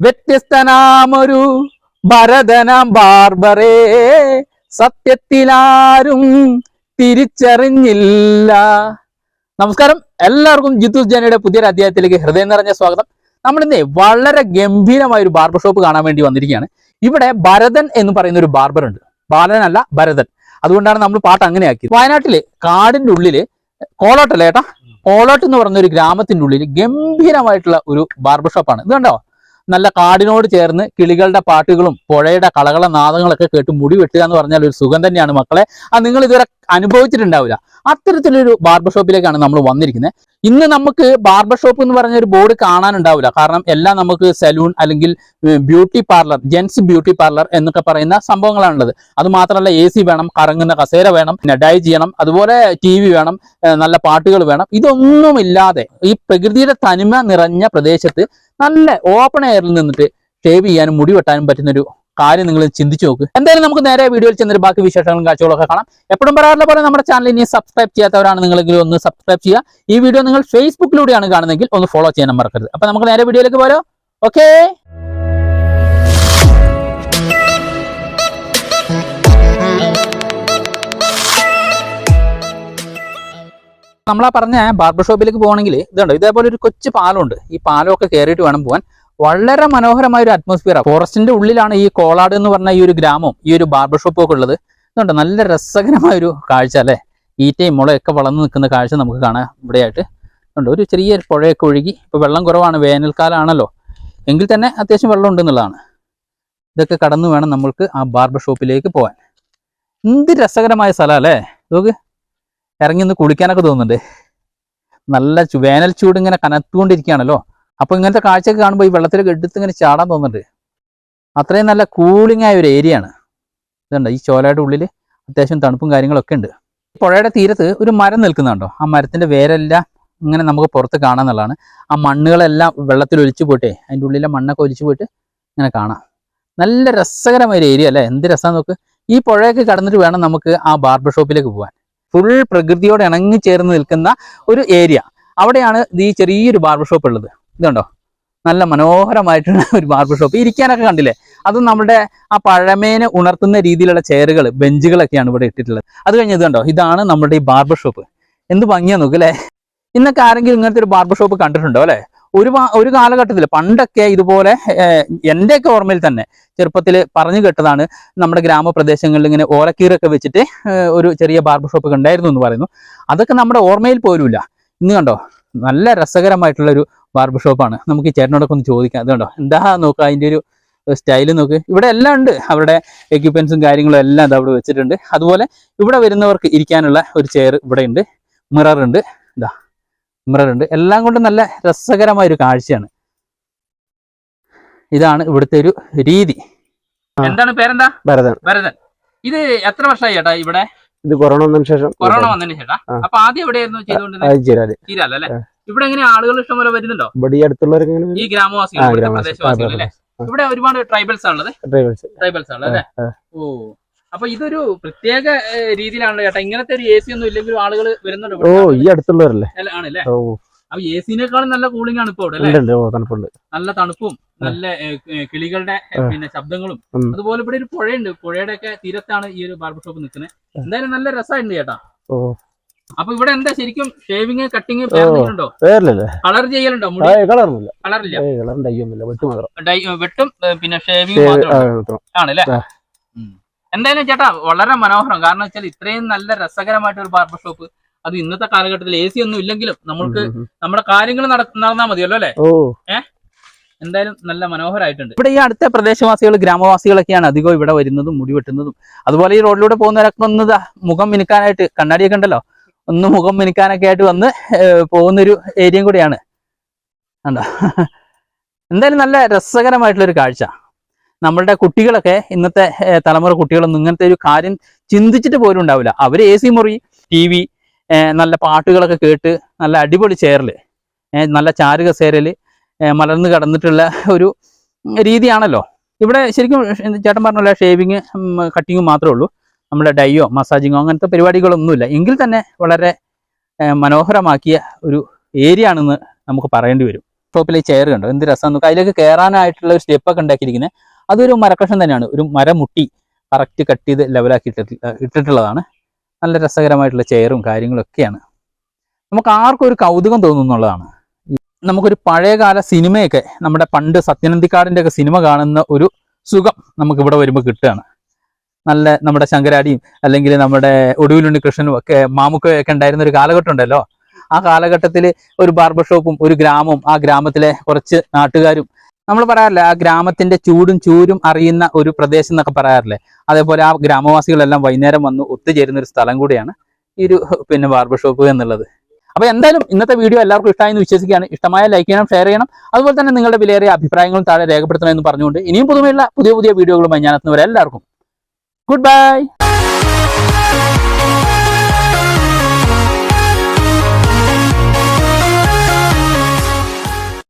വ്യത്യസ്തനാമൊരു ഭരതനാം ബാർബറേ. സത്യത്തിലാരും തിരിച്ചറിഞ്ഞില്ല. നമസ്കാരം. എല്ലാവർക്കും ജിത്തു ജനയുടെ പുതിയൊരു അധ്യായത്തിലേക്ക് ഹൃദയം നിറഞ്ഞ സ്വാഗതം. നമ്മൾ ഇന്നേ വളരെ ഗംഭീരമായ ഒരു ബാർബർ ഷോപ്പ് കാണാൻ വേണ്ടി വന്നിരിക്കുകയാണ്. ഇവിടെ ഭരതൻ എന്ന് പറയുന്ന ഒരു ബാർബർ ഉണ്ട്. ബാലനല്ല ഭരതൻ. അതുകൊണ്ടാണ് നമ്മൾ പാട്ട് അങ്ങനെ ആക്കിയത്. വയനാട്ടിലെ കാടിന്റെ ഉള്ളിൽ കോളോട്ടല്ലേ ഏട്ടാ? കോളോട്ട് എന്ന് പറഞ്ഞ ഒരു ഗ്രാമത്തിന്റെ ഉള്ളിൽ ഗംഭീരമായിട്ടുള്ള ഒരു ബാർബർ ഷോപ്പാണ് ഇത് കണ്ടോ? നല്ല കാടിനോട് ചേർന്ന് കിളികളുടെ പാട്ടുകളും പുഴയുടെ കളകള നാദങ്ങളൊക്കെ കേട്ട് മുടി വെട്ടുക എന്ന് പറഞ്ഞാൽ ഒരു സുഖം തന്നെയാണ് മക്കളെ. അത് നിങ്ങൾ ഇതുവരെ അനുഭവിച്ചിട്ടുണ്ടാവില്ല. അത്തരത്തിലൊരു ബാർബർ ഷോപ്പിലേക്കാണ് നമ്മൾ വന്നിരിക്കുന്നത്. ഇന്ന് നമുക്ക് ബാർബർ ഷോപ്പ് എന്ന് പറഞ്ഞ ഒരു ബോർഡ് കാണാനുണ്ടാവില്ല. കാരണം എല്ലാം നമുക്ക് സലൂൺ അല്ലെങ്കിൽ beauty parlour gents beauty parlour എന്നൊക്കെ പറയുന്ന സംഭവങ്ങളാണുള്ളത്. അത് മാത്രമല്ല എ സി വേണം കറങ്ങുന്ന കസേര വേണം ഡൈ ചെയ്യണം അതുപോലെ ടി വി വേണം നല്ല പാട്ടുകൾ വേണം. ഇതൊന്നുമില്ലാതെ ഈ പ്രകൃതിയുടെ തനിമ നിറഞ്ഞ പ്രദേശത്ത് നല്ല ഓപ്പൺ എയറിൽ നിന്നിട്ട് ഷേവ് ചെയ്യാനും മുടി വെട്ടാനും പറ്റുന്ന ഒരു കാര്യം നിങ്ങൾ ചിന്തിച്ചു നോക്ക്. എന്തായാലും നമുക്ക് നേരെ വീഡിയോയിൽ ചെന്നിട്ട് ബാക്കി വിശേഷങ്ങളും കാഴ്ചകളൊക്കെ കാണാം. എപ്പോഴും പറയാറുള്ള പോലെ നമ്മുടെ ചാനൽ ഇനി സബ്സ്ക്രൈബ് ചെയ്യാത്തവരാണ് നിങ്ങളെങ്കിലും ഒന്ന് സബ്സ്ക്രൈബ് ചെയ്യുക. ഈ വീഡിയോ നിങ്ങൾ ഫേസ്ബുക്കിലൂടെയാണ് കാണുന്നതെങ്കിൽ ഒന്ന് ഫോളോ ചെയ്യാൻ മറക്കരുത്. അപ്പൊ നമുക്ക് നേരെ വീഡിയോയിലേക്ക് പോരോ. ഓക്കേ നമ്മളാ പറഞ്ഞ ബാർബർ ഷോപ്പിലേക്ക് പോകണമെങ്കിൽ ഇതുണ്ട്? ഇതേപോലെ ഒരു കൊച്ചു പാലമുണ്ട്. ഈ പാലമൊക്കെ കയറിയിട്ട് വേണം പോകാൻ. വളരെ മനോഹരമായ ഒരു അറ്റ്മോസ്ഫിയർ ഫോറസ്റ്റിന്റെ ഉള്ളിലാണ് ഈ കോളാട് എന്ന് പറഞ്ഞ ഈ ഒരു ഗ്രാമവും ഈ ഒരു ബാർബർ ഷോപ്പും ഒക്കെ ഉള്ളത്. ഇതുണ്ട്? നല്ല രസകരമായ ഒരു കാഴ്ച അല്ലേ? ഈറ്റയും മുളയൊക്കെ വളർന്നു നിൽക്കുന്ന കാഴ്ച നമുക്ക് കാണാം ഇവിടെയായിട്ട്. ഉണ്ട് ഒരു ചെറിയ പുഴയൊക്കെ ഒഴുകി. ഇപ്പൊ വെള്ളം കുറവാണ്. വേനൽക്കാലമാണല്ലോ എങ്കിൽ തന്നെ അത്യാവശ്യം വെള്ളം ഉണ്ടെന്നുള്ളതാണ് ഇതൊക്കെ കടന്നു വേണം നമ്മൾക്ക് ആ ബാർബർ ഷോപ്പിലേക്ക് പോകാൻ. എന്ത് രസകരമായ സ്ഥലം അല്ലേ? നോക്ക്. ഇറങ്ങി ഒന്ന് കുളിക്കാനൊക്കെ തോന്നുന്നുണ്ട്. നല്ല വേനൽ ചൂട് ഇങ്ങനെ കനത്തുകൊണ്ടിരിക്കുകയാണല്ലോ. അപ്പോൾ ഇങ്ങനത്തെ കാഴ്ചയൊക്കെ കാണുമ്പോൾ ഈ വെള്ളത്തിലൊക്കെ എടുത്ത് ഇങ്ങനെ ചാടാൻ തോന്നുന്നുണ്ട്. അത്രയും നല്ല കൂളിംഗ് ആയ ഒരു ഏരിയ ആണ്. ഇതുണ്ട്. ഈ ചോലയുടെ ഉള്ളിൽ അത്യാവശ്യം തണുപ്പും കാര്യങ്ങളൊക്കെ ഉണ്ട്. പുഴയുടെ തീരത്ത് ഒരു മരം നിൽക്കുന്നുണ്ടോ ആ മരത്തിന്റെ വേരെല്ലാം ഇങ്ങനെ നമുക്ക് പുറത്ത് കാണാമെന്നുള്ളതാണ് ആ മണ്ണുകളെല്ലാം വെള്ളത്തിൽ ഒലിച്ചു പോയിട്ടേ അതിന്റെ ഉള്ളിലെ മണ്ണൊക്കെ ഒലിച്ചു പോയിട്ട് ഇങ്ങനെ കാണാം. നല്ല രസകരമായ ഒരു ഏരിയ അല്ലേ? എന്ത് രസമാണ് നോക്ക്. ഈ പുഴയൊക്കെ കടന്നിട്ട് വേണം നമുക്ക് ആ ബാർബർ ഷോപ്പിലേക്ക് പോകാൻ ഫുൾ പ്രകൃതിയോട് ഇണങ്ങി ചേർന്ന് നിൽക്കുന്ന ഒരു ഏരിയ അവിടെയാണ് ഈ ചെറിയൊരു ബാർബർ ഷോപ്പ് ഉള്ളത്. ഇതുണ്ടോ? നല്ല മനോഹരമായിട്ടുള്ള ഒരു ബാർബർ ഷോപ്പ് ഇരിക്കാനൊക്കെ കണ്ടില്ലേ? അതും നമ്മുടെ ആ പഴമേനെ ഉണർത്തുന്ന രീതിയിലുള്ള ചെയറുകൾ ബെഞ്ചുകളൊക്കെയാണ് ഇവിടെ ഇട്ടിട്ടുള്ളത്. അത് കഴിഞ്ഞത് കണ്ടോ ഇതാണ് നമ്മുടെ ഈ ബാർബർ ഷോപ്പ് എന്ത് ഭംഗിയാ നോക്കല്ലേ ഇന്നൊക്കെ ആരെങ്കിലും ഇങ്ങനത്തെ ഒരു ബാർബർ ഷോപ്പ് കണ്ടിട്ടുണ്ടോ അല്ലെ? ഒരു ഒരു കാലഘട്ടത്തിൽ പണ്ടൊക്കെ ഇതുപോലെ എന്റെയൊക്കെ ഓർമ്മയിൽ തന്നെ ചെറുപ്പത്തിൽ പറഞ്ഞു കേട്ടതാണ് നമ്മുടെ ഗ്രാമപ്രദേശങ്ങളിൽ ഇങ്ങനെ ഓലക്കീറൊക്കെ വെച്ചിട്ട് ഒരു ചെറിയ ബാർബർ ഷോപ്പ് ഒക്കെ ഉണ്ടായിരുന്നു എന്ന് പറയുന്നു. അതൊക്കെ നമ്മുടെ ഓർമ്മയിൽ പോലുമില്ല ഇന്ന് കണ്ടോ? നല്ല രസകരമായിട്ടുള്ള ഒരു ബാർബർ ഷോപ്പാണ് നമുക്ക് ഈ ചേട്ടനോടൊക്കെ ഒന്ന് ചോദിക്കാം. അത് കണ്ടോ? എന്താ നോക്കുക അതിന്റെ ഒരു സ്റ്റൈൽ നോക്ക്. ഇവിടെ എല്ലാം ഉണ്ട്. അവരുടെ എക്യുപ്മെൻസും കാര്യങ്ങളും എല്ലാം അത് അവിടെ വെച്ചിട്ടുണ്ട്. അതുപോലെ ഇവിടെ വരുന്നവർക്ക് ഇരിക്കാനുള്ള ഒരു ചെയർ ഇവിടെ ഉണ്ട്. മിറർ ഉണ്ട്. മിറർ ഉണ്ട് എല്ലാം കൊണ്ടും നല്ല രസകരമായ ഒരു കാഴ്ചയാണ്. ഇതാണ് ഇവിടുത്തെ ഒരു രീതി. എന്താണ് പേരെന്താ? ഭരതൻ. ഭരതൻ. ഇത് എത്ര വർഷമായി ചേട്ടാ ഇവിടെ? ഇത് കൊറോണ വന്നതിന് ശേഷം കൊറോണ വന്നതിന് ശേഷം. അപ്പൊ ആദ്യം എവിടെയായിരുന്നു ചെയ്തുകൊണ്ടിരുന്നത്? ചീരാൽ. അല്ലെ? ആ. ഇവിടെ എങ്ങനെ ആളുകൾ ഇഷ്ടംപോലെ വരുന്നുണ്ടോ? ഇവിടെ ഈ അടുത്തുള്ളവരൊക്കെ ഇങ്ങനെ ഈ ഗ്രാമവാസികൾ പ്രദേശവാസികൾ അല്ലെ? ഇവിടെ ഒരുപാട് ട്രൈബൽസ് ആണുള്ളത്. ട്രൈബൽസ്. ട്രൈബൽസ് ആണ് അല്ലെ? ഓ. അപ്പൊ ഇതൊരു പ്രത്യേക രീതിയിലാണ് രീതിയിലാണല്ലോ ചേട്ടാ. ഇങ്ങനത്തെ ഒരു എ സി ഒന്നും ഇല്ലെങ്കിലും ആളുകൾ വരുന്നുണ്ട് ഓ ഈ അടുത്തുള്ളവരല്ലേ? ആണല്ലേ? അപ്പൊ എ സിനേക്കാളും നല്ല കൂളിംഗ് ആണ് ഇപ്പൊ അവിടെ നല്ല തണുപ്പും നല്ല കിളികളുടെ പിന്നെ ശബ്ദങ്ങളും. അതുപോലെ ഇവിടെ ഒരു പുഴയുണ്ട്. പുഴയുടെ ഒക്കെ തീരത്താണ് ഈ ഒരു ബാർബർ ഷോപ്പ് നിൽക്കുന്നത്. എന്തായാലും നല്ല രസമുണ്ട് ചേട്ടാ. ഓ. അപ്പൊ ഇവിടെ എന്താ ശരിക്കും ഷേവിങ് കട്ടിങ് ഉണ്ടോ കളർ ചെയ്യലുണ്ടോ കളറില്ല മാത്രം വെട്ടും പിന്നെ ഷേവിംഗ്. ആണല്ലേ. എന്തായാലും ചേട്ടാ വളരെ മനോഹരം. കാരണം വെച്ചാൽ ഇത്രയും നല്ല രസകരമായിട്ട് ഒരു ബാർബർ ഷോപ്പ് അത് ഇന്നത്തെ കാലഘട്ടത്തിൽ എ സി ഒന്നും ഇല്ലെങ്കിലും നമ്മൾക്ക്. നമ്മുടെ കാര്യങ്ങൾ നടന്നാൽ മതിയല്ലോ അല്ലേ? ഏഹ് എന്തായാലും നല്ല മനോഹരമായിട്ടുണ്ട് ഇവിടെ ഈ അടുത്ത പ്രദേശവാസികൾ ഗ്രാമവാസികളൊക്കെയാണ് അധികം ഇവിടെ വരുന്നതും മുടി വെട്ടുന്നതും. അതുപോലെ ഈ റോഡിലൂടെ പോകുന്നവരൊക്കെ ഒന്ന് മുഖം മിനുക്കാനായിട്ട് കണ്ണാടിയൊക്കെ ഉണ്ടല്ലോ? ഒന്ന് മുഖം മിനുക്കാനൊക്കെ ആയിട്ട് വന്ന് പോകുന്നൊരു ഏരിയയും കൂടിയാണ്. എന്തായാലും നല്ല രസകരമായിട്ടുള്ളൊരു കാഴ്ച. നമ്മളുടെ കുട്ടികളൊക്കെ ഇന്നത്തെ തലമുറ കുട്ടികളൊന്നും ഇങ്ങനത്തെ ഒരു കാര്യം ചിന്തിച്ചിട്ട് പോലും ഉണ്ടാവില്ല. അവർ എ സി മുറി ടി വി നല്ല പാട്ടുകളൊക്കെ കേട്ട് നല്ല അടിപൊളി ചേരൽ നല്ല ചാരുക ചേരൽ മലർന്ന് കടന്നിട്ടുള്ള ഒരു രീതിയാണല്ലോ. ഇവിടെ ശരിക്കും ചേട്ടൻ പറഞ്ഞ ഷേവിങ് കട്ടിങ്ങും മാത്രമേ ഉള്ളൂ. നമ്മുടെ ഡൈയോ മസാജിങ്ങോ അങ്ങനത്തെ പരിപാടികളൊന്നുമില്ല. എങ്കിൽ തന്നെ വളരെ മനോഹരമാക്കിയ ഒരു ഏരിയ ആണെന്ന് നമുക്ക് പറയേണ്ടി വരും. ടോപ്പിലെ ചെയർ കണ്ടോ? എന്ത് രസം നോക്കുക അതിലേക്ക് കയറാനായിട്ടുള്ള ഒരു സ്റ്റെപ്പൊക്കെ ഉണ്ടാക്കിയിരിക്കുന്നത് അതൊരു മരക്കഷം തന്നെയാണ്. ഒരു മരമുട്ടി കറക്റ്റ് കട്ട് ചെയ്ത് ലെവലാക്കി ഇട്ടിട്ട് ഇട്ടിട്ടുള്ളതാണ്. നല്ല രസകരമായിട്ടുള്ള ചെയറും കാര്യങ്ങളൊക്കെയാണ് നമുക്ക് ആർക്കും ഒരു കൗതുകം തോന്നുന്നുള്ളതാണ്. നമുക്കൊരു പഴയകാല സിനിമയൊക്കെ നമ്മുടെ പണ്ട് സത്യനന്ദിക്കാടിന്റെ ഒക്കെ സിനിമ കാണുന്ന ഒരു സുഖം നമുക്ക് ഇവിടെ വരുമ്പോൾ കിട്ടുകയാണ്. നല്ല നമ്മുടെ ശങ്കരാടിയും അല്ലെങ്കിൽ നമ്മുടെ ഒടുവിലുണ്ണി കൃഷ്ണനും ഒക്കെ മാമുക്കയും ഒക്കെ ഉണ്ടായിരുന്ന ഒരു കാലഘട്ടം ഉണ്ടല്ലോ. ആ കാലഘട്ടത്തിൽ ഒരു ബാർബർ ഷോപ്പും ഒരു ഗ്രാമവും ആ ഗ്രാമത്തിലെ കുറച്ച് നാട്ടുകാരും നമ്മൾ പറയാറില്ലേ ആ ഗ്രാമത്തിന്റെ ചൂടും ചൂരും അറിയുന്ന ഒരു പ്രദേശം എന്നൊക്കെ പറയാറില്ലേ? അതേപോലെ ആ ഗ്രാമവാസികളെല്ലാം വൈകുന്നേരം വന്ന് ഒത്തുചേരുന്ന ഒരു സ്ഥലം കൂടിയാണ് ഈ ഒരു പിന്നെ ബാർബർ ഷോപ്പ് എന്നുള്ളത്. അപ്പൊ എന്തായാലും ഇന്നത്തെ വീഡിയോ എല്ലാവർക്കും ഇഷ്ടമായെന്ന് വിശ്വസിക്കുകയാണ്. ഇഷ്ടമായ ലൈക്ക് ചെയ്യണം ഷെയർ ചെയ്യണം. അതുപോലെ തന്നെ നിങ്ങളുടെ വിലയേറിയ അഭിപ്രായങ്ങളും താഴെ രേഖപ്പെടുത്തണമെന്ന് പറഞ്ഞുകൊണ്ട് ഇനിയും പുതുമയുള്ള പുതിയ പുതിയ വീഡിയോകളുമായി ഞാൻ എല്ലാവർക്കും. Good bye